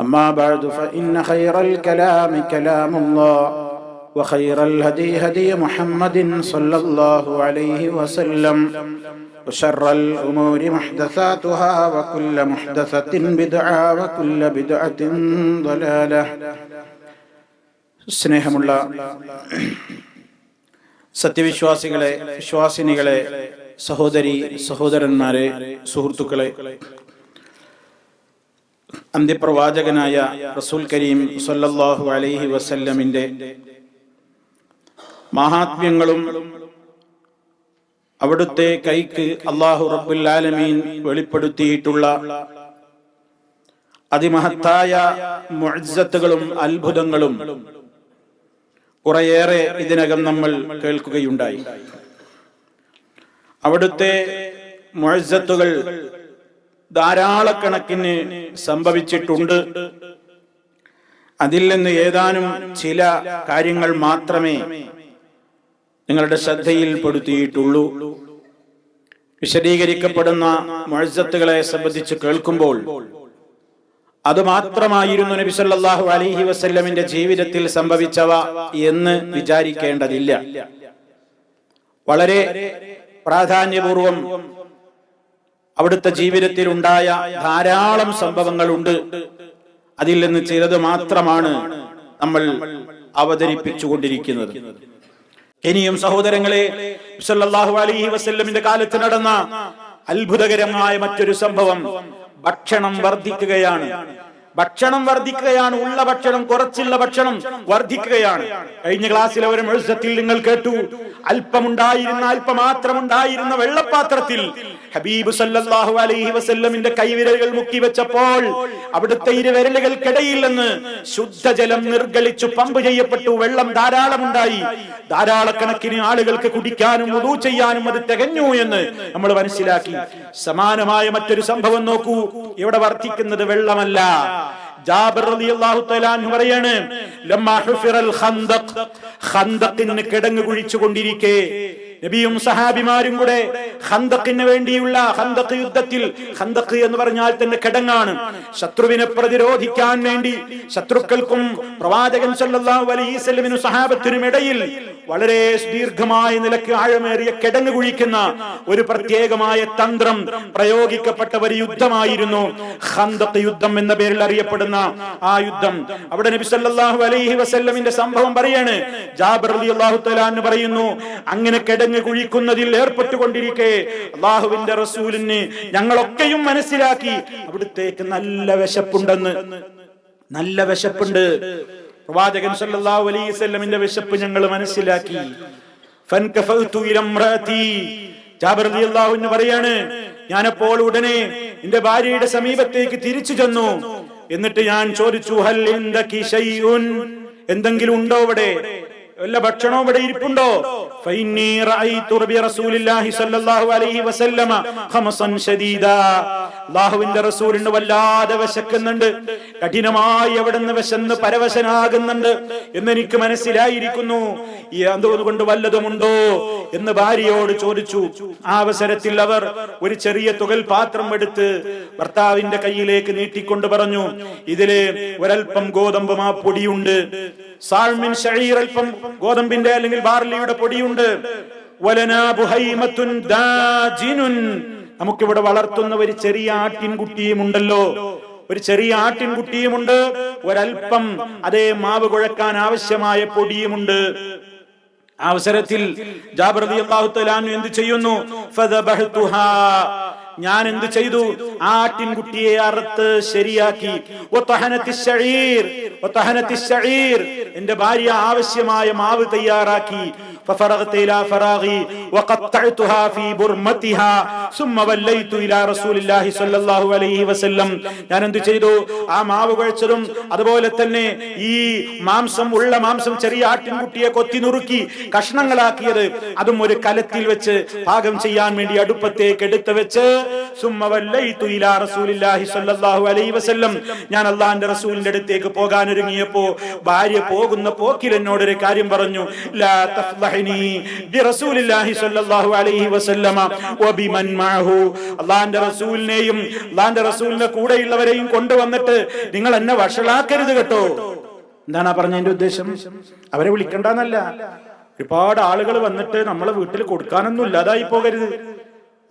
أما بعد فإن خير الكلام كلام الله وخير الهدي هدي محمد صلى الله عليه وسلم وشر الأمور محدثاتها وكل محدثة بدعة وكل بدعة ضلالة സ്നേഹമുള്ള സത്യവിശ്വാസികളെ വിശ്വാസിനികളെ സഹോദരി സഹോദരന്മാരെ സുഹൃത്തുക്കളെ അന്ത്യപ്രവാചകനായ റസൂൽ കരീം സല്ലല്ലാഹു അലൈഹി വസല്ലമിന്റെ മഹാത്മ്യങ്ങളും അവിടുത്തെ കൈക്ക് അള്ളാഹു റബുല്ലാലമീൻ വെളിപ്പെടുത്തിയിട്ടുള്ള അതിമഹത്തായ മുഴത്തുകളും അത്ഭുതങ്ങളും കുറേയേറെ ഇതിനകം നമ്മൾ കേൾക്കുകയുണ്ടായി. അവിടുത്തെ മുഅജ്സത്തുകൾ ധാരാളക്കണക്കിന് സംഭവിച്ചിട്ടുണ്ട്. അതിൽ നിന്ന് ഏതാനും ചില കാര്യങ്ങൾ മാത്രമേ നിങ്ങളുടെ ശ്രദ്ധയിൽപ്പെടുത്തിയിട്ടുള്ളൂ. വിശദീകരിക്കപ്പെടുന്ന മഴസത്തുകളെ സംബന്ധിച്ച് കേൾക്കുമ്പോൾ അത് മാത്രമായിരുന്നു നബി സല്ലല്ലാഹു അലൈഹി വസല്ലമിന്റെ ജീവിതത്തിൽ സംഭവിച്ചവ എന്ന് വിചാരിക്കേണ്ടതില്ല. വളരെ പ്രാധാന്യപൂർവം അവിടുത്തെ ജീവിതത്തിൽ ഉണ്ടായ ധാരാളം സംഭവങ്ങളുണ്ട്. അതിൽ നിന്ന് ചിലത് മാത്രമാണ് നമ്മൾ അവതരിപ്പിച്ചുകൊണ്ടിരിക്കുന്നത്. ഇനിയും സഹോദരങ്ങളെ സല്ലല്ലാഹു അലൈഹി വസല്ലമിന്റെ കാലത്ത് നടന്ന അത്ഭുതകരമായ മറ്റൊരു സംഭവം ഭക്ഷണം വർദ്ധിക്കുകയാണ്. ഭക്ഷണം വർദ്ധിക്കുകയാണ്. ഉള്ള ഭക്ഷണം കുറച്ചുള്ള ഭക്ഷണം വർദ്ധിക്കുകയാണ്. കഴിഞ്ഞ ക്ലാസ്സിൽ ഒരു മെഴുസത്തിൽ നിങ്ങൾ കേട്ടു. അല്പമുണ്ടായിരുന്ന അല്പം മാത്രം ഉണ്ടായിരുന്ന വെള്ളപ്പാത്രത്തിൽ ഹബീബ് സല്ലല്ലാഹു അലൈഹി വസല്ലമിന്റെ കൈവിരലുകൾ മുക്കി വെച്ചപ്പോൾ അവിടുത്തെ ഇരുവിരലുകൾക്കിടയിൽ നിന്ന് ശുദ്ധജലം നിർഗളിച്ചു പമ്പ് ചെയ്യപ്പെട്ടു. വെള്ളം ധാരാളം ഉണ്ടായി ധാരാളക്കണക്കിന് ആളുകൾക്ക് കുടിക്കാനും ഉദൂ ചെയ്യാനും അത് തികഞ്ഞു എന്ന് നമ്മൾ മനസ്സിലാക്കി. സമാനമായ മറ്റൊരു സംഭവം നോക്കൂ. ഇവിടെ വർദ്ധിക്കുന്നത് വെള്ളമല്ല. ജാബിർ റളിയല്ലാഹു തആല അൻഹു പറയാണ് ലമ്മാ ഹുഫിറൽ ഖന്ദഖ്. ഖന്ദഖിന് കിടങ്ങ് കുഴിച്ചുകൊണ്ടിരിക്കേ. നബിയും സഹാബിമാരും കൂടെ ഹന്തക്കിന് വേണ്ടിയുള്ള ഹന്തക്ക് യുദ്ധത്തിൽ ഹന്തക്ക് എന്ന് പറഞ്ഞാൽ തന്നെ കിടങ്ങാണ്. ശത്രുവിനെ പ്രതിരോധിക്കാൻ വേണ്ടി ശത്രുക്കൾക്കും പ്രവാചകൻ സല്ലല്ലാഹു അലൈഹി വസല്ലമിനും സഹാബത്തിനും ഇടയിൽ വളരെ ദീർഘമായ നിലയ്ക്ക് ആഴമേറിയ കിടന്നു കുഴിക്കുന്ന ഒരു പ്രത്യേകമായ തന്ത്രം പ്രയോഗിക്കപ്പെട്ട ഒരു യുദ്ധമായിരുന്നു. ഹന്തത്ത് യുദ്ധം എന്ന പേരിൽ അറിയപ്പെടുന്ന ആ യുദ്ധം. അവിടെ നബി സല്ലല്ലാഹു അലൈഹി വസല്ലമിന്റെ സംഭവം പറയാണ്. ജാബിർ റളിയല്ലാഹു തആല പറയുന്നു അങ്ങനെ കിടങ്ങ് കുഴിക്കുന്നതിൽ ഏർപ്പെട്ടുകൊണ്ടിരിക്കെ അള്ളാഹുവിന്റെ റസൂലിന് ഞങ്ങളൊക്കെയും മനസ്സിലാക്കി അവിടുത്തേക്ക് നല്ല വിശപ്പുണ്ടെന്ന് നല്ല വിശപ്പുണ്ട്. പ്രവാചകൻ സല്ലല്ലാഹു അലൈഹി വസല്ലമിന്റെ വിശപ്പ് ഞങ്ങൾ മനസ്സിലാക്കി. ഫൻകഫഅതു ഇലംറാതി ജാബിർ റളിയല്ലാഹു അൻഹു പറയാണ് ഞാനപ്പോൾ ഉടനെ എന്റെ ഭാര്യയുടെ സമീപത്തേക്ക് തിരിച്ചു ചെന്നു. എന്നിട്ട് ഞാൻ ചോദിച്ചു ഹൽ എന്തെങ്കിലും ഉണ്ടോ അവിടെ? വല്ല ഭക്ഷണവും ഇവിടെ ഇരിപ്പുണ്ടോ? അല്ലാഹുവിന്റെ റസൂലിന് വല്ലാതെ വിശക്കുന്നുണ്ട്. കഠിനമായി അവിടുന്ന് വിശന്ന് പരവശനാകുന്നുണ്ട് എന്നെനിക്ക് മനസ്സിലായിരിക്കുന്നു. അതുകൊണ്ട് വല്ലതുമുണ്ടോ എന്ന് ഭാര്യയോട് ചോദിച്ചു. ആ അവസരത്തിൽ അവർ ഒരു ചെറിയ തുകൽ പാത്രം എടുത്ത് ഭർത്താവിന്റെ കയ്യിലേക്ക് നീട്ടിക്കൊണ്ട് പറഞ്ഞു. ഇതിൽ ഒരൽപ്പം ഗോതമ്പ് മാ പൊടിയുണ്ട്. സാൾമിൻ ഷഈർ അല്പം ഗോതമ്പിന്റെ അല്ലെങ്കിൽ ബാർലിയുടെ പൊടിയുണ്ട്. നമുക്കിവിടെ വളർത്തുന്ന ഒരു ചെറിയ ആട്ടിൻകുട്ടിയുമുണ്ടല്ലോ. ഒരു ചെറിയ ആട്ടിൻകുട്ടിയുമുണ്ട്. ഒരൽപ്പം അതേ മാവ് കുഴക്കാൻ ആവശ്യമായ പൊടിയുമുണ്ട്. അവസരത്തിൽ ജാബർ തആല അൻഹു എന്ത് ചെയ്യുന്നു? ഞാൻ എന്ത് ചെയ്തു ആ ആട്ടിൻകുട്ടിയെ അറുത്ത് ശരിയാക്കി വതഹനത്തി ശഈർ വതഹനത്തി ശഈർ എന്റെ ഭാര്യ ആവശ്യമായ മാവ് തയ്യാറാക്കി ففرغت إلى فراغي وقطعتها في برمتها ثم وليت إلى رسول الله صلى الله عليه وسلم ഞാൻ എന്ത് ചെയ്തു ആ മാവ് കുഴച്ചതും അതുപോലെ തന്നെ ഈ മാംസം ഉള്ള മാംസം ചെറിയ ആട്ടിൻകുട്ടിയെ കൊത്തി നുറുക്കി കഷ്ണങ്ങളാക്കിയത് അതും ഒരു കലത്തിൽ വെച്ച് പാകം ചെയ്യാൻ വേണ്ടി അടുപ്പത്തേക്ക് എടുത്ത് വെച്ച് ഞാൻ അള്ളാഹിന്റെ റസൂലിന്റെ അടുത്തേക്ക് പോകാൻ ഒരുങ്ങിയപ്പോ ഭാര്യ പോകുന്ന പോക്കിൽ എന്നോട് ഒരു കാര്യം പറഞ്ഞു. അള്ളാന്റെ റസൂലിനെയും അള്ളാന്റെ റസൂലിന്റെ കൂടെയുള്ളവരെയും കൊണ്ടുവന്നിട്ട് നിങ്ങൾ എന്നെ വഷളാക്കരുത് കേട്ടോ. എന്താണ് പറഞ്ഞ പറഞ്ഞതിന്റെ ഉദ്ദേശം? അവരെ വിളിക്കണ്ടെന്നല്ല. ഒരുപാട് ആളുകൾ വന്നിട്ട് നമ്മളെ വീട്ടിൽ കൊടുക്കാനൊന്നും ഇല്ലാതായി പോകരുത്.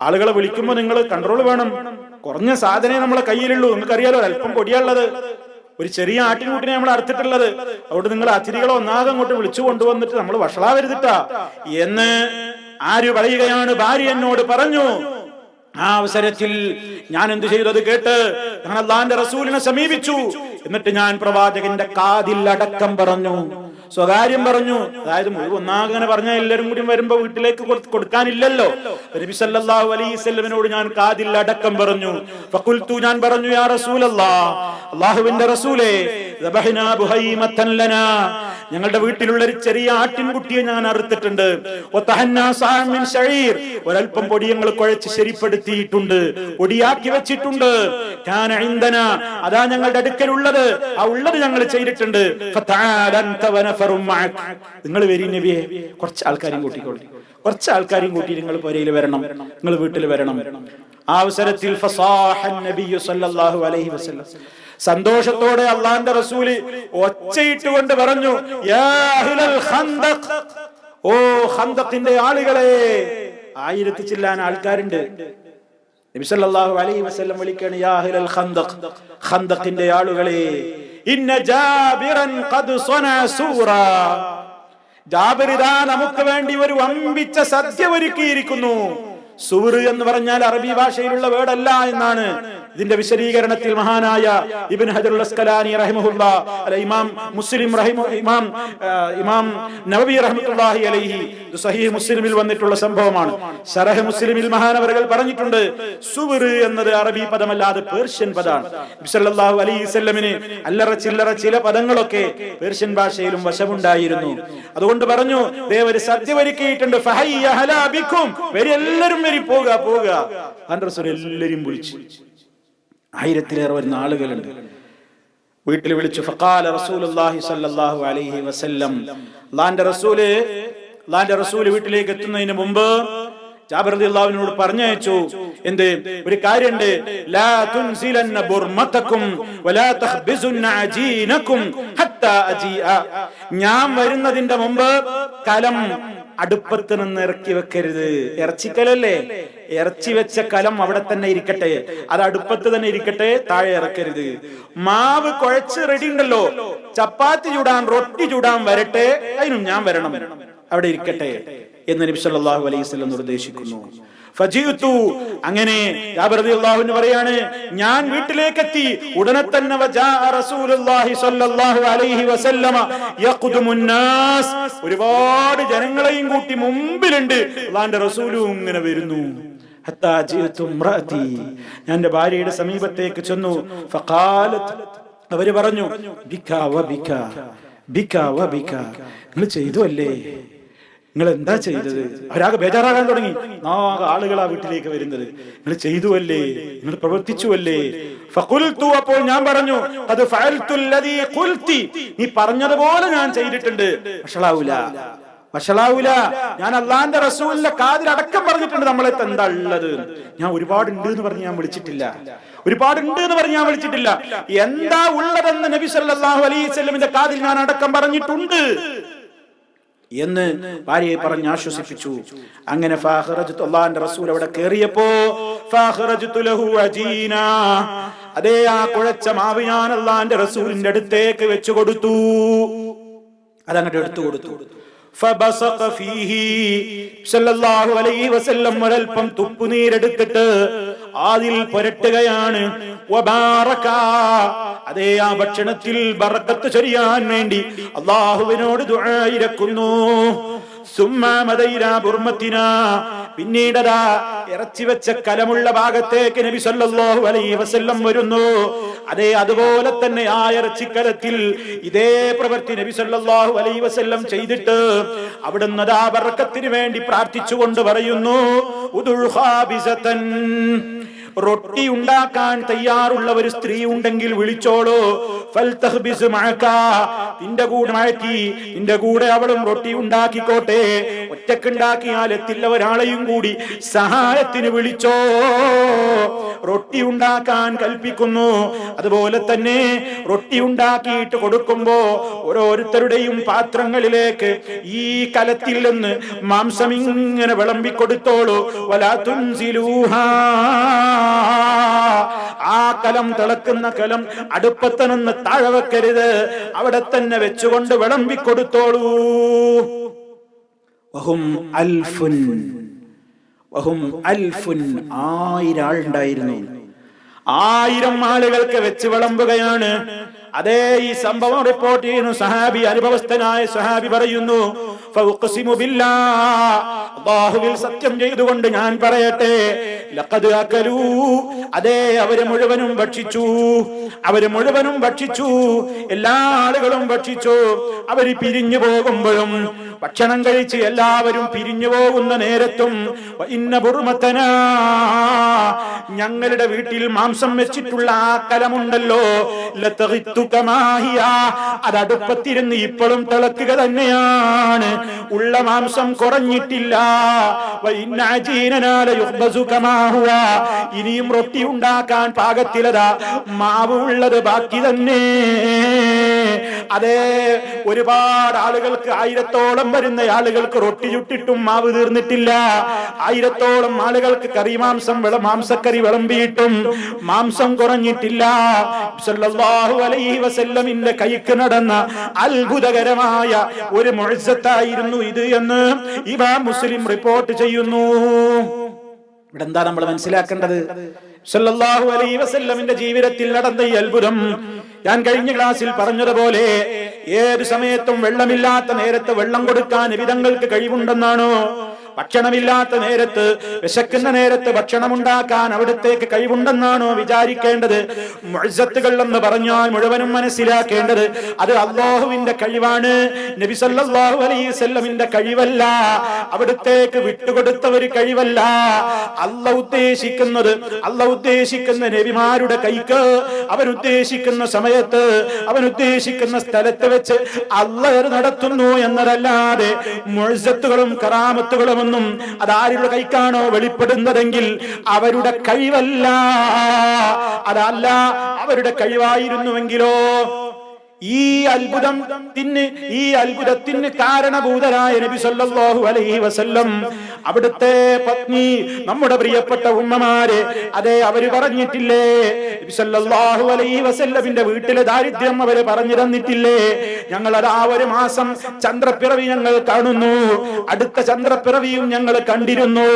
ആളുകളെ വിളിക്കുമ്പോൾ നിങ്ങൾ കൺട്രോൾ വേണം. കുറഞ്ഞ സാധനമേ നമ്മളെ കയ്യിലുള്ളൂ. നിങ്ങൾക്കറിയാലോ അല്പം പൊടിയുള്ളത് ഒരു ചെറിയ ആട്ടിൻകൂട്ടിനെ നമ്മൾ അറുത്തിട്ടുള്ളത്. അതുകൊണ്ട് നിങ്ങൾ അതിഥികളെ ഒന്നാകെ അങ്ങോട്ട് വിളിച്ചു കൊണ്ടുവന്നിട്ട് നമ്മൾ വഷളാവരുതിട്ടാ. എന്ന് ആര് പറയുകയാണ്? ഭാര്യ എന്നോട് പറഞ്ഞു ആ അവസരത്തിൽ ഞാൻ എന്ത് ചെയ്തു കേട്ട് ഞാൻ അള്ളാന്റെ റസൂലിനെ സമീപിച്ചു. എന്നിട്ട് ഞാൻ പ്രവാചകന്റെ കാതിൽ അടക്കം പറഞ്ഞു. സ്വകാര്യം പറഞ്ഞു. അതായത് ഒന്നാകനെ പറഞ്ഞാൽ എല്ലാവരും കൂടി വരുമ്പോ വീട്ടിലേക്ക് കൊടു- കൊടുക്കാനില്ലല്ലോ. നബി സല്ലല്ലാഹു അലൈഹി വസല്ലമയോട് ഞാൻ കാതിൽ അടക്കം പറഞ്ഞു. ഞാൻ പറഞ്ഞു യാ റസൂലല്ലാ അല്ലാഹുവിന്റെ റസൂലേ ഞങ്ങളുടെ വീട്ടിലുള്ള ഒരു ചെറിയ ആട്ടിൻകുട്ടിയെ ഞാൻ അറുത്തിട്ടുണ്ട്. ഒരൽപ്പം പൊടി ഞങ്ങൾ കുഴച്ച് ശരിപ്പെടുത്തിയിട്ടുണ്ട്. പൊടിയാക്കി വെച്ചിട്ടുണ്ട്. അതാ ഞങ്ങളുടെ അടുക്കലുള്ളത്. ആ ഉള്ളത് ഞങ്ങൾ ചെയ്തിട്ടുണ്ട്. നിങ്ങൾ വരി നബിയെ കുറച്ച് ആൾക്കാരും കൂട്ടിക്കോളി. കുറച്ച് ആൾക്കാരും കൂട്ടി നിങ്ങൾ പുരയിൽ വരണം. നിങ്ങൾ വീട്ടിൽ വരണം. ആ അവസരത്തിൽ സന്തോഷത്തോടെ അള്ളാന്റെ റസൂൽ ഒച്ചയിട്ടുകൊണ്ട് പറഞ്ഞു. ഓ ഖന്ദഖിന്റെ ആളുകളെ ആയിരത്തി ചില്ലാൻ ആൾക്കാരുണ്ട്. നബി സല്ലല്ലാഹു അലൈഹി വസല്ലം വിളിക്കാണ് യാഹിലൽ അഹ്ലൽ ഖന്ദഖ് ഖന്ദഖിന്റെ ആളുകളെ ഇന്ന ജാബിറൻ ഖദ് സന സൂറ. ഇതാ നമുക്ക് വേണ്ടി ഒരു വമ്പിച്ച സദ്യ ഒരുക്കിയിരിക്കുന്നു. സൂറ് എന്ന് പറഞ്ഞാൽ അറബി ഭാഷയിലുള്ള വേർഡല്ല എന്നാണ്. ഇതിന്റെ വിശദീകരണത്തിൽ മഹാനായ ഇബിൻ ഹജറുൽ അസ്കലാനി റഹിമഹുല്ല അല്ല ഇമാം മുസ്ലിം റഹിമു ഇമാം ഇമാം നബി റഹ്മത്തുള്ളാഹി അലൈഹി സഹീഹ് മുസ്ലിമിൽ വന്നിട്ടുള്ള സംഭവമാണ്. ശറഹ് മുസ്ലിമിൽ മഹാനവരകൾ പറഞ്ഞിട്ടുണ്ട് സുബിർ എന്നത് അറബി പദമല്ലാതെ പേർഷ്യൻ പദമാണ് സല്ലല്ലാഹു അലൈഹി വസല്ലമിന് അല്ലറ ചില്ലറ ചില പദങ്ങളൊക്കെ പേർഷ്യൻ ഭാഷയിലും വശമുണ്ടായിരുന്നു. അതുകൊണ്ട് പറഞ്ഞു ദേവര് ഒരുക്കിയിട്ടുണ്ട് ഫഹയ്യ ഹലാ ബിക്കും. വരി എല്ലാവരും വരി പോവുക പോവുക അൻ റസൂൽ എല്ലാവരും വിളിച്ചു. ആയിരത്തിലേറെ വരുന്ന ആളുകളുണ്ട്. വീട്ടിൽ വിളിച്ച് ഫക്കാല സ്വല്ലല്ലാഹു അലൈഹി വസല്ലം. അല്ലാഹുവിന്റെ റസൂൽ അല്ലാഹുവിന്റെ റസൂൽ വീട്ടിലേക്ക് എത്തുന്നതിന് മുമ്പ് ജാബിർ പറഞ്ഞയച്ചു എന്ത്? ഒരു കാര്യണ്ട് ലാ തുൻസിലന്ന വലാ തഖ്ബിസുന്ന ഹത്താ അജീഅ. ഞാൻ വരുന്നതിന്റെ മുമ്പ് കലം അടുപ്പത്ത് നിന്ന് ഇറക്കി വെക്കരുത്. ഇറച്ചിക്കലല്ലേ? ഇറച്ചി വെച്ച കലം അവിടെ തന്നെ ഇരിക്കട്ടെ. അത് അടുപ്പത്ത് തന്നെ ഇരിക്കട്ടെ താഴെ ഇറക്കരുത്. മാവ് കുഴച്ച് റെഡി ഉണ്ടല്ലോ. ചപ്പാത്തി ചൂടാൻ റൊട്ടി ചൂടാൻ വരട്ടെ. അതിനും ഞാൻ വരണം. അവിടെ ഇരിക്കട്ടെ എന്ന് നബി സല്ലല്ലാഹു അലൈഹി വസല്ലം നിർദ്ദേശിക്കുന്നു. ഫജീഉതു അങ്ങനെ പറയാണ് ഞാൻ വീട്ടിലേക്ക് എത്തി ഉടനെ തന്നെ ഒരുപാട് ജനങ്ങളെയും കൂട്ടി മുമ്പിലുണ്ട്. അള്ളാന്റെ റസൂലും ഇങ്ങനെ വരുന്നു. ഞാൻ എന്റെ ഭാര്യയുടെ സമീപത്തേക്ക് ചെന്നു. അവർ പറഞ്ഞു നിങ്ങൾ ചെയ്തു അല്ലേ? നിങ്ങൾ എന്താ ചെയ്തത്? അവരാകെ ബേജാറാകാൻ തുടങ്ങി. നാകെ ആളുകൾ ആ വീട്ടിലേക്ക് വരുന്നത്. നിങ്ങൾ ചെയ്തു അല്ലേ നിങ്ങൾ പ്രവർത്തിച്ചു അല്ലേ ഫഖുൽതു അപ്പോൾ ഞാൻ പറഞ്ഞു അത് ഫഅൽതുല്ലദീ ഖുൽതി നീ പറഞ്ഞതുപോലെ ഞാൻ ചെയ്തിട്ടുണ്ട്. വഷളാവൂല. വഷളാവൂല. ഞാൻ അള്ളാന്റെ റസൂലിന്റെ കാതിൽ അടക്കം പറഞ്ഞിട്ടുണ്ട് നമ്മളെ എന്താ ഉള്ളത്. ഞാൻ ഒരുപാട് ഉണ്ട് എന്ന് പറഞ്ഞ് ഞാൻ വിളിച്ചിട്ടില്ല. ഒരുപാടുണ്ട് എന്ന് പറഞ്ഞ് ഞാൻ വിളിച്ചിട്ടില്ല. എന്താ ഉള്ളതെന്ന് നബി സല്ലല്ലാഹു അലൈഹി വസല്ലമിന്റെ കാതിൽ ഞാൻ അടക്കം പറഞ്ഞിട്ടുണ്ട്. എന്ന് ഭാര്യയെ പറഞ്ഞ് ആശ്വസിപ്പിച്ചു. അങ്ങനെ റസൂൽ അവിടെ കയറിയപ്പോ അതേ ആ കുഴച്ച മാവ് ഞാൻ അള്ളാന്റെ റസൂലിന്റെ അടുത്തേക്ക് വെച്ചു കൊടുത്തു. അതങ്ങോട്ട് എടുത്തു കൊടുത്തു. ഒരൽപ്പം തുപ്പുനീരെടുത്തിട്ട് അതിൽ പുരട്ടുകയാണ്. അതേ ആ ഭക്ഷണത്തിൽ ബറക്കത്ത് ചൊരിയാൻ വേണ്ടി അള്ളാഹുവിനോട് ദുആയിരക്കുന്നു പിന്നീടതാ ഇറച്ചി വെച്ച കലമുള്ള ഭാഗത്തേക്ക് നബി സല്ലല്ലാഹു അലൈഹി വസല്ലം വരുന്നു. അതേ അതുപോലെ തന്നെ ആ ഇറച്ചിക്കലത്തിൽ ഇതേ പ്രവൃത്തി നബി സല്ലല്ലാഹു അലൈഹി വസല്ലം ചെയ്തിട്ട് അവിടുന്ന് ആ ബർക്കത്തിന് വേണ്ടി പ്രാർത്ഥിച്ചുകൊണ്ട് പറയുന്നു ഉദുൽ റൊട്ടി ഉണ്ടാക്കാൻ തയ്യാറുള്ള ഒരു സ്ത്രീ ഉണ്ടെങ്കിൽ വിളിച്ചോളൂ. നിന്റെ കൂടെ മാറ്റി നിന്റെ കൂടെ അവളും റൊട്ടി ഉണ്ടാക്കിക്കോട്ടെ. ഒറ്റക്കുണ്ടാക്കിയാൽ എത്തില്ല ഒരാളെയും കൂടി. സഹായത്തിന് വിളിച്ചോ. റൊട്ടി ഉണ്ടാക്കാൻ കൽപ്പിക്കുന്നു. അതുപോലെ തന്നെ റൊട്ടി ഉണ്ടാക്കിയിട്ട് കൊടുക്കുമ്പോ ഓരോരുത്തരുടെയും പാത്രങ്ങളിലേക്ക് ഈ കലത്തിൽ നിന്ന് മാംസം ഇങ്ങനെ വിളമ്പിക്കൊടുത്തോളൂ. വലാ തുൻസിലൂഹാ. ആ കലം തിളക്കുന്ന കലം അടുപ്പത്ത് നിന്ന് താഴെ വെക്കരുത്. അവിടെ തന്നെ വെച്ചുകൊണ്ട് വിളമ്പിക്കൊടുത്തോളൂ. വഹും അൽഫുൻ വഹും അൽഫുൻ ആയിരം ആളുണ്ടായിരുന്നു. ആയിരം ആളുകൾക്ക് വെച്ച് വിളമ്പുകയാണ്. അതേ ഈ സംഭവം റിപ്പോർട്ട് ചെയ്യുന്നു. സഹാബി അനുഭവസ്ഥനായ സഹാബി പറയുന്നു സത്യം ചെയ്തുകൊണ്ട് ഞാൻ പറയട്ടെ. അതെ അവർ മുഴുവനും ഭക്ഷിച്ചു. അവർ മുഴുവനും ഭക്ഷിച്ചു. എല്ലാ ആളുകളും ഭക്ഷിച്ചു. അവർ പിരിഞ്ഞു പോകുമ്പോഴും ഭക്ഷണം കഴിച്ച് എല്ലാവരും പിരിഞ്ഞു പോകുന്ന നേരത്തും ഇന്ന ബുർമത്തനാ. ഞങ്ങളുടെ വീട്ടിൽ മാംസം വെച്ചിട്ടുള്ള ആ കലമുണ്ടല്ലോ. ലതഗിത്തു കമാഹിയ. അത് അടുപ്പത്തിരുന്ന് ഇപ്പോഴും തിളക്കുക തന്നെയാണ്. ഉള്ള മാംസം കുറഞ്ഞിട്ടില്ല. ഇനിയും റൊട്ടി ഉണ്ടാക്കാൻ പാകത്തിലതാ. മാവ് ഉള്ളത് ബാക്കി തന്നെ. അതെ ഒരുപാട് ആളുകൾക്ക് ആയിരത്തോളം വരുന്ന ആളുകൾക്ക് റൊട്ടി ചുട്ടിട്ടും മാവ് തീർന്നിട്ടില്ല. ആയിരത്തോളം ആളുകൾക്ക് കറി മാംസം മാംസക്കറി വിളമ്പിയിട്ടും മാംസം കുറഞ്ഞിട്ടില്ല. സല്ലല്ലാഹു അലൈഹി വസല്ലമിന്റെ കൈക്ക് നടന്ന അത്ഭുതകരമായ ഒരു മുഴസത്തായിരുന്നു ഇത് എന്ന് ഇവ മുസ്ലിം റിപ്പോർട്ട് ചെയ്യുന്നു. ഇവിടെ എന്താ നമ്മൾ മനസ്സിലാക്കേണ്ടത്? സല്ലല്ലാഹു അലൈഹി വസല്ലമിന്റെ ജീവിതത്തിൽ നടന്ന ഈ അത്ഭുതം ഞാൻ കഴിഞ്ഞ ക്ലാസ്സിൽ പറഞ്ഞതുപോലെ ഏത് സമയത്തും വെള്ളമില്ലാത്ത നേരത്തെ വെള്ളം കൊടുക്കാൻ വിധങ്ങൾക്ക് കഴിവുണ്ടെന്നാണോ? ഭക്ഷണമില്ലാത്ത നേരത്ത് വിശക്കുന്ന നേരത്ത് ഭക്ഷണം ഉണ്ടാക്കാൻ അവിടത്തേക്ക് കഴിവുണ്ടെന്നാണോ വിചാരിക്കേണ്ടത്? മുഅ്സത്തുകൾ എന്ന് പറഞ്ഞാൽ മുഴുവനും മനസ്സിലാക്കേണ്ടത് അത് അള്ളാഹുവിന്റെ കഴിവാണ്. നബി സല്ലല്ലാഹു അലൈഹി കഴിവല്ല. അവിടത്തേക്ക് വിട്ടുകൊടുത്ത ഒരു കഴിവല്ല. അല്ല ഉദ്ദേശിക്കുന്നത് അല്ല ഉദ്ദേശിക്കുന്ന നബിമാരുടെ കൈക്ക് അവൻ ഉദ്ദേശിക്കുന്ന സമയത്ത് അവൻ ഉദ്ദേശിക്കുന്ന സ്ഥലത്ത് വെച്ച് അല്ല നടത്തുന്നു എന്നതല്ലാതെ മുഴസത്തുകളും കറാമത്തുകളും ഒന്നും അതാരുടെ കൈക്കാണോ വെളിപ്പെടുന്നതെങ്കിൽ അവരുടെ കഴിവല്ല. അതല്ല അവരുടെ കഴിവായിരുന്നുവെങ്കിലോ ഈ അത്ഭുതത്തിന് ഈ അത്ഭുതത്തിന് കാരണഭൂതരായ നബി സല്ലല്ലാഹു അലൈഹി വസല്ലം അവിടുത്തെ പത്നി നമ്മുടെ പ്രിയപ്പെട്ട ഉമ്മമാരെ അതെ അവർ പറഞ്ഞിട്ടില്ലേ? നബി സല്ലല്ലാഹു അലൈഹി വസല്ലമിന്റെ വീട്ടിലെ ദാരിദ്ര്യം അവർ പറഞ്ഞു തന്നിട്ടില്ലേ? ഞങ്ങൾ അതാ ഒരു മാസം ചന്ദ്രപ്പിറവി ഞങ്ങൾ കാണുന്നു. അടുത്ത ചന്ദ്രപ്പിറവിയും ഞങ്ങൾ കണ്ടിരുന്നു.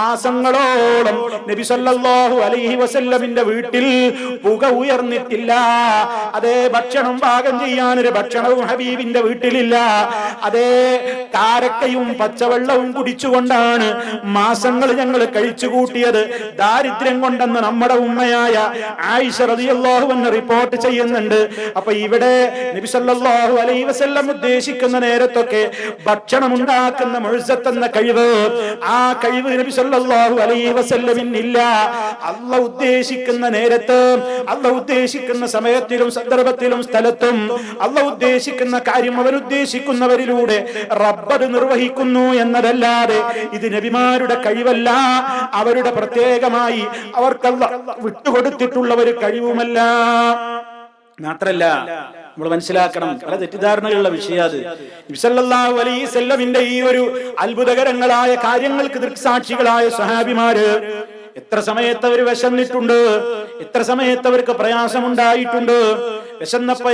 മാസങ്ങളോളം നബി സല്ലല്ലാഹു അലൈഹി വസല്ലമിന്റെ വീട്ടിൽ പുക ഉയർന്നിട്ടില്ല. അതേ ഭക്ഷണം പാകം ചെയ്യാൻ ഒരു ഭക്ഷണവും ഹബീബിന്റെ വീട്ടിലില്ല. അതേ കാരക്കയും പച്ചവെള്ളവും കുടിച്ചുകൊണ്ടാണ് കൊണ്ടാണ് മാസങ്ങൾ ഞങ്ങൾ കഴിച്ചുകൂട്ടിയത്. ദാരിദ്ര്യം കൊണ്ടെന്ന് നമ്മുടെ ഉമ്മയായ ആയിഷ റളിയല്ലാഹു എന്ന് റിപ്പോർട്ട് ചെയ്യുന്നുണ്ട്. അപ്പൊ ഇവിടെ നബി സല്ലല്ലാഹു അലൈഹി വസല്ലം ഉദ്ദേശിക്കുന്ന നേരത്തൊക്കെ ഭക്ഷണം ഉണ്ടാക്കുന്ന മുഴുസത്ത് എന്ന കഴിവ് ആ കഴിവ് നബിസല്ലാഹു അലൈഹി വസല്ലമിനില്ല അല്ല ഉദ്ദേശിക്കുന്ന നേരത്ത് അല്ല ഉദ്ദേശിക്കുന്ന സമയത്തിലും സന്ദർഭത്തിലും സ്ഥലത്തും അല്ല ഉദ്ദേശിക്കുന്ന കാര്യം അവരുദ്ദേശിക്കുന്നവരിലൂടെ റബ്ബർ നിർവഹിക്കുന്നു എന്നതല്ലാതെ ഇത് നബിമാരുടെ കഴിവല്ല. അവരുടെ പ്രത്യേകമായി അവർക്കല്ല വിട്ടുകൊടുത്തിട്ടുള്ള ഒരു കഴിവുമല്ല. മാത്രല്ല നമ്മൾ മനസ്സിലാക്കണം പല തെറ്റിദ്ധാരണകളുള്ള വിഷയം അത്. ഈ ഒരു അത്ഭുതകരങ്ങളായ കാര്യങ്ങൾക്ക് ദൃക്സാക്ഷികളായ സഹാബിമാര് എത്ര സമയത്ത് അവർ വിശന്നിട്ടുണ്ട്? എത്ര സമയത്ത് അവർക്ക് പ്രയാസമുണ്ടായിട്ടുണ്ട്? വിശന്നപ്പോ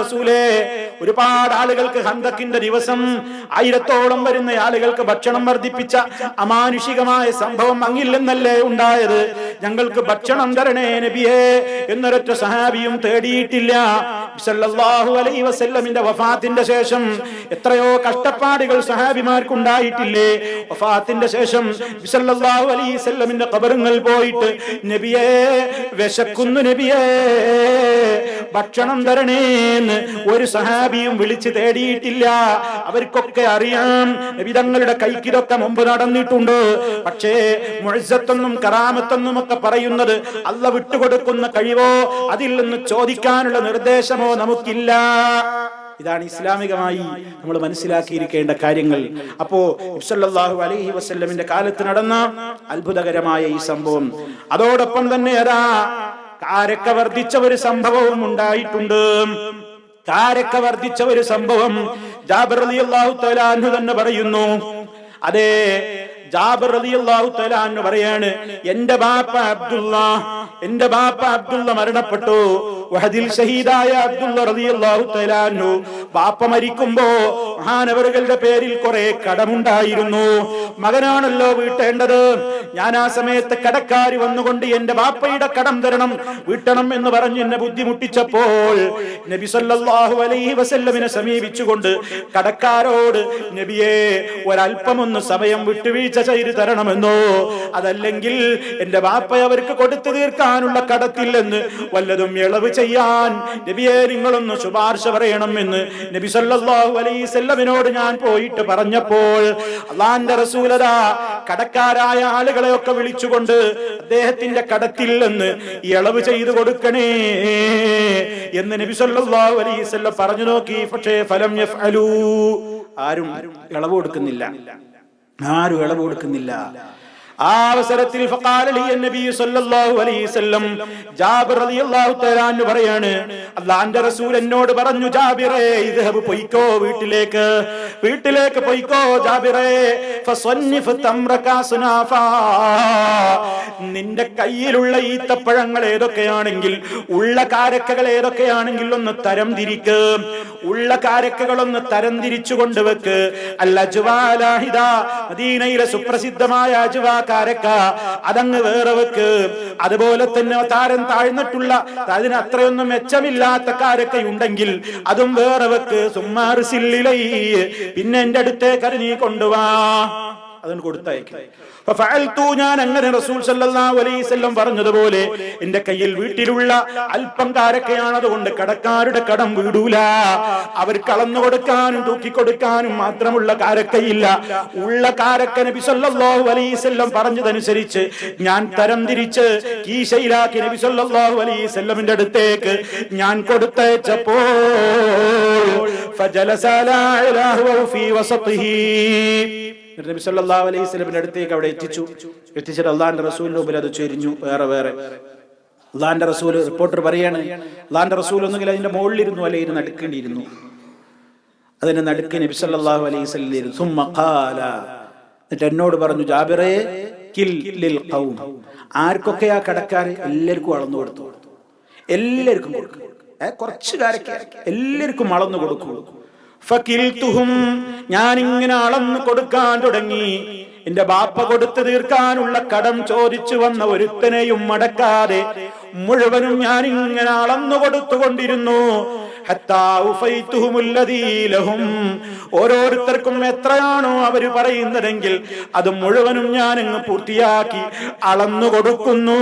റസൂലേ ഒരുപാട് ആളുകൾക്ക് ഹന്തക്കിന്റെ ദിവസം ആയിരത്തോളം വരുന്ന ആളുകൾക്ക് ഭക്ഷണം വർദ്ധിപ്പിച്ച അമാനുഷികമായ സംഭവം അങ്ങില്ലെന്നല്ലേ ഉണ്ടായത്? ഞങ്ങൾക്ക് ഭക്ഷണം തരണേ നബിയേ എന്നൊരൊറ്റ സഹാബിയും തേടിയിട്ടില്ല. സല്ലല്ലാഹു അലൈഹി വസല്ലമിന്റെ വഫാത്തിന്റെ ശേഷം എത്രയോ കഷ്ടപ്പാടുകൾ സഹാബിമാർക്കുണ്ടായിട്ടില്ലേ? വഫാത്തിന്റെ ശേഷം സല്ലല്ലാഹു അലൈഹി വസല്ലമിന്റെ ഖബറുകൾ പോയിട്ട് നബിയേ വിശക്കുന്നു നബിയേ ഭക്ഷണം തരണേന്ന് ഒരു സഹാബിയും വിളിച്ചു തേടിയിട്ടില്ല. അവർക്കൊക്കെ അറിയാം നബി തങ്ങളുടെ കൈക്കിതൊക്കെ മുമ്പ് നടന്നിട്ടുണ്ട്. പക്ഷേ മുഴസത്തൊന്നും കറാമത്തൊന്നും ഒക്കെ പറയുന്നത് അല്ല വിട്ടുകൊടുക്കുന്ന കഴിവോ? അതിൽ നിന്ന് ചോദിക്കാനുള്ള നിർദ്ദേശമോ? നമുക്കില്ല. ഇതാണ് ഇസ്ലാമികമായി നമ്മൾ മനസ്സിലാക്കിയിരിക്കേണ്ട കാര്യങ്ങൾ. അപ്പോ ഇബ്സല്ലാഹു അലഹി വസ്ല്ലമിന്റെ കാലത്ത് നടന്ന അത്ഭുതകരമായ ഈ സംഭവം. അതോടൊപ്പം തന്നെ അതാ കാരക്ക വർദ്ധിച്ച ഒരു സംഭവവും ഉണ്ടായിട്ടുണ്ട്. കാരക്ക വർദ്ധിച്ച ഒരു സംഭവം ജാബർ റളിയല്ലാഹു അള്ളാഹു തന്നെ പറയുന്നു. അതെ ജാബർ റളിയല്ലാഹു തആല പറയാണ് എന്റെ ബാപ്പ അബ്ദുള്ള എന്റെ ബാപ്പ അബ്ദുള്ള മരണപ്പെട്ടു. വഹദിൽ ഷഹീദായ അബ്ദുള്ള റളിയല്ലാഹു തആല ബാപ്പ മരിക്കുമ്പോ മഹാനവറുകളുടെ പേരിൽ കുറെ കടമുണ്ടായിരുന്നു. മകനാണല്ലോ വീട്ടേണ്ടത്. ഞാൻ ആ സമയത്ത് കടക്കാരി വന്നുകൊണ്ട് എന്റെ ബാപ്പയുടെ കടം തരണം വീട്ടണം എന്ന് പറഞ്ഞ് എന്നെ ബുദ്ധിമുട്ടിച്ചപ്പോൾ നബി സല്ലല്ലാഹു അലൈഹി വസല്ലമിനെ സമീപിച്ചുകൊണ്ട് കടക്കാരോട് നബിയെ ഒരല്പമൊന്ന് സമയം വിട്ടുവീഴ്ച ചെയ്തു തരണമെന്നോ? അതല്ലെങ്കിൽ എന്റെ വാപ്പ അവർക്ക് കൊടുത്തു തീർക്കാനുള്ള കടത്തില്ലെന്ന് വല്ലതും ഇളവ് ചെയ്യാൻ നബിയെ നിങ്ങളൊന്ന് ശുപാർശ പറയണം എന്ന് നബി സല്ലല്ലാഹു അലൈഹി വസല്ലമിനോട് ഞാൻ പോയിട്ട് പറഞ്ഞപ്പോൾ അള്ളാന്റെ റസൂലത കടക്കാരായ ആളുകളെ ഒക്കെ വിളിച്ചുകൊണ്ട് അദ്ദേഹത്തിന്റെ കടത്തിൽ നിന്ന് ഇളവ് ചെയ്തു കൊടുക്കണേ എന്ന് നബി സല്ലല്ലാഹു അലൈഹി വസല്ലം പറഞ്ഞു നോക്കി. പക്ഷേ ഫലം യഫ്അലൂ. ആരും ഇളവ് കൊടുക്കുന്നില്ല. ആരും ഇളവ് കൊടുക്കുന്നില്ല. ആ അവസരത്തിൽ പറയാണ് അല്ലാഹുവിന്റെ റസൂൽ എന്നോട് പറഞ്ഞു ജാബിറേ ഇദ്ഹബ് പോയിക്കോ വീട്ടിലേക്ക് വീട്ടിലേക്ക് പോയിക്കോ ജാബിറേ നിന്റെ കയ്യിലുള്ള ഈത്തപ്പഴങ്ങൾ ഏതൊക്കെയാണെങ്കിൽ ഉള്ള കാരക്കകൾ ഏതൊക്കെയാണെങ്കിൽ ഒന്ന് തരം തിരിക്ക് ഉള്ള കാരക്കകൾ ഒന്ന് തരം തിരിച്ചു കൊണ്ടുവെക്ക്. അല്ല അജുവാലാഹിദ മദീനയിലെ സുപ്രസിദ്ധമായ അജ്വാ കാരക്ക അതങ്ങ് വേറെ വെക്ക്. അതുപോലെ തന്നെ താരം താഴ്ന്നിട്ടുള്ള അതിന് അത്രയൊന്നും മെച്ചമില്ലാത്ത കാരക്കയുണ്ടെങ്കിൽ അതും വേറെ വെക്ക്. സുമ്മാറ് സില്ലിലൈ. പിന്നെ എന്റെ അടുത്തേക്ക് നീ കൊണ്ടുവാ. അതിന് കൊടുത്തയക്കും ഞാൻ അങ്ങനെ റസൂൽ വസല്ലം പറഞ്ഞതുപോലെ എന്റെ കയ്യിൽ വീട്ടിലുള്ള അല്പം കാരൊക്കെയാണ് അതുകൊണ്ട് കടക്കാരുടെ കടം വീടൂല. അവർ കളന്നു കൊടുക്കാനും തൂക്കി കൊടുക്കാനും മാത്രമുള്ള കാരക്കയില്ല. ഉള്ള കാരക്ക നബി സല്ലല്ലാഹു അലൈഹി വസല്ലം പറഞ്ഞതനുസരിച്ച് ഞാൻ തരം തിരിച്ച് കീശയിലാക്കി നബി സല്ലല്ലാഹു അലൈഹി അടുത്തേക്ക് ഞാൻ കൊടുത്തയച്ചപ്പോൾ ഫജലസ ലാ ഫീ വസതിഹി നബി അലൈഹി സ്വലമിന്റെ അടുത്തേക്ക് അവിടെ എത്തിച്ചു. എത്തിച്ചിട്ട് അള്ളാഹിന്റെ റസൂലിന്റെ മുമ്പിൽ അത് ചൊരിഞ്ഞു. വേറെ വേറെ. അള്ളാഹിന്റെ റസൂൽ റിപ്പോർട്ടർ പറയാണ് അള്ളാഹിന്റെ റസൂൽ ഒന്നുകിൽ അതിന്റെ മുകളിലിരുന്നു അല്ലെ ഇരുന്ന് നടുക്കേണ്ടിയിരുന്നു അതിന്റെ നടുക്ക് നബി സല്ലല്ലാഹു അലൈഹി ഖാല. എന്നിട്ട് എന്നോട് പറഞ്ഞു ജാബിറേ കിൽ ലിൽ ഖൗം. ആർക്കൊക്കെ ആ കടക്കാർ എല്ലാവർക്കും അളന്നു കൊടുത്തു? എല്ലാവർക്കും കൊടുക്കും. കുറച്ചുകാരൊക്കെ കുറച്ച് എല്ലാവർക്കും അളന്നു കൊടുക്കൂ. ഞാൻ ഇങ്ങനെ അളന്നു കൊടുക്കാൻ തുടങ്ങി. എന്റെ ബാപ്പ കൊടുത്തു തീർക്കാനുള്ള കടം ചോദിച്ചു വന്ന ഒരുത്തനെയും മടക്കാതെ മുഴുവനും ഞാൻ ഇങ്ങനെ അളന്നു കൊടുത്തുകൊണ്ടിരുന്നു. ഓരോരുത്തർക്കും എത്രയാണോ അവർ പറയുന്നതെങ്കിൽ അത് മുഴുവനും ഞാൻ അങ്ങ് പൂർത്തിയാക്കി അളന്നു കൊടുക്കുന്നു.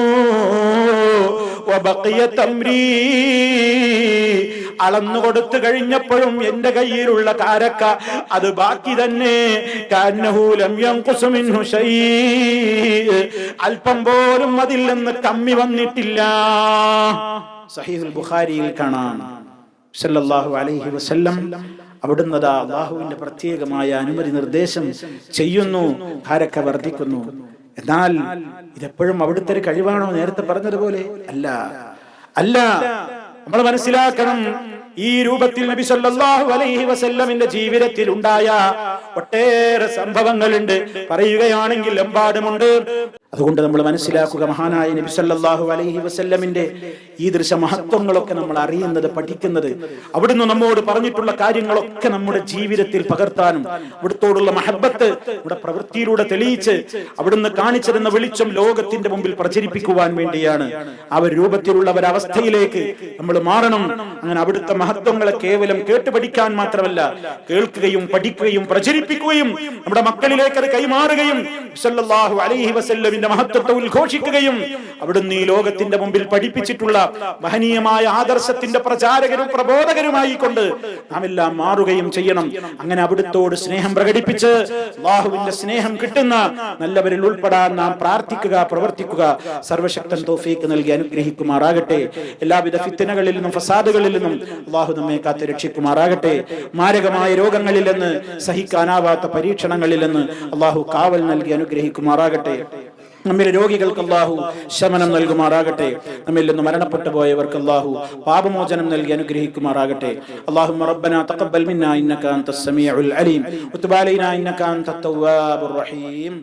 അളന്നു കൊടുത്തു കഴിഞ്ഞപ്പോഴും എന്റെ കയ്യിലുള്ള കാരക്ക അത് ബാക്കി തന്നെ. അല്പം പോലും അതിൽ നിന്ന് കമ്മി വന്നിട്ടില്ല. സഹീഹുൽ ബുഖാരിയിൽ കാണാം. സല്ലല്ലാഹു അലൈഹി വസല്ലം അവിടുന്ന് അള്ളാഹുവിന്റെ പ്രത്യേകമായ അനുമതി നിർദ്ദേശം ചെയ്യുന്നു കാരക്ക വർദ്ധിക്കുന്നു. എന്നാൽ ഇതെപ്പോഴും അവിടുത്തെ ഒരു കഴിവാണോ? നേരത്തെ പറഞ്ഞതുപോലെ അല്ല അല്ല നമ്മൾ മനസ്സിലാക്കണം. ഈ രൂപത്തിൽ നബി സല്ലല്ലാഹു അലൈഹി വസല്ലമിന്റെ ജീവിതത്തിൽ ഉണ്ടായ ഒട്ടേറെ സംഭവങ്ങളുണ്ട്. പറയുകയാണെങ്കിൽ എമ്പാടുമുണ്ട്. അതുകൊണ്ട് നമ്മൾ മനസ്സിലാക്കുക മഹാനായ നബി സല്ലല്ലാഹു അലൈഹി വസല്ലമിന്റെ ഈ ദൃശ മഹത്വങ്ങളൊക്കെ നമ്മൾ അറിയുന്നത് പഠിക്കുന്നത്. അവിടുന്ന് നമ്മോട് പറഞ്ഞിട്ടുള്ള കാര്യങ്ങളൊക്കെ നമ്മുടെ ജീവിതത്തിൽ പകർത്താനും അവിടുത്തോടുള്ള മഹബത്ത് നമ്മുടെ പ്രവൃത്തിയിലൂടെ തെളിയിച്ച് അവിടുന്ന് കാണിച്ചിരുന്ന വെളിച്ചം ലോകത്തിന്റെ മുമ്പിൽ പ്രചരിപ്പിക്കുവാൻ വേണ്ടിയാണ്. ആ ഒരു രൂപത്തിലുള്ള ഒരവസ്ഥയിലേക്ക് നമ്മൾ മാറണം. അങ്ങനെ അവിടുത്തെ മഹത്വങ്ങളെ കേവലം കേട്ട് പഠിക്കാൻ മാത്രമല്ല കേൾക്കുകയും പഠിക്കുകയും പ്രചരിപ്പിക്കുകയും നമ്മുടെ മക്കളിലേക്ക് അത് കൈമാറുകയും സല്ലല്ലാഹു അലൈഹി വസല്ലമിന്റെ മഹത്വത്തെ ഉദ്ഘോഷിക്കുകയും അവിടുന്ന് ഈ ലോകത്തിന്റെ മുമ്പിൽ പഠിപ്പിച്ചിട്ടുള്ള മഹനീയമായ ആദർശത്തിന്റെ പ്രചാരകരും പ്രബോധകരുമായി കൊണ്ട് നാം എല്ലാം മാറുകയും ചെയ്യണം. അങ്ങനെ അവിടുത്തോട് സ്നേഹം പ്രകടിപ്പിച്ച് അള്ളാഹുവിന്റെ സ്നേഹം കിട്ടുന്ന നല്ലവരിൽ ഉൾപ്പെടാൻ നാം പ്രാർത്ഥിക്കുക പ്രവർത്തിക്കുക. സർവശക്തൻ തോഫീക്ക് നൽകി അനുഗ്രഹിക്കുമാറാകട്ടെ. എല്ലാവിധ ഫിത്തനകളിൽ നിന്നും ഫസാദുകളിൽ നിന്നും അള്ളാഹു നമ്മെ കാത്ത് രക്ഷിക്കുമാറാകട്ടെ. മാരകമായ രോഗങ്ങളിൽ നിന്ന് സഹിക്കാനാവാത്ത പരീക്ഷണങ്ങളിൽ നിന്ന് അള്ളാഹു കാവൽ നൽകി അനുഗ്രഹിക്കുമാറാകട്ടെ. നമ്മിലെ രോഗികൾക്ക് അള്ളാഹു ശമനം നൽകുമാറാകട്ടെ. നമ്മിൽ നിന്ന് മരണപ്പെട്ടു പോയവർക്ക് അള്ളാഹു പാപമോചനം നൽകി അനുഗ്രഹിക്കുമാറാകട്ടെ. അള്ളാഹു റബ്ബനാ തഖബ്ബൽ മിന്നാ ഇന്നക അൻതസ്സമീഉൽ അലീം. വതുബ് അലൈനാ ഇന്നക അൻതത്തവ്വാബുർ റഹീം.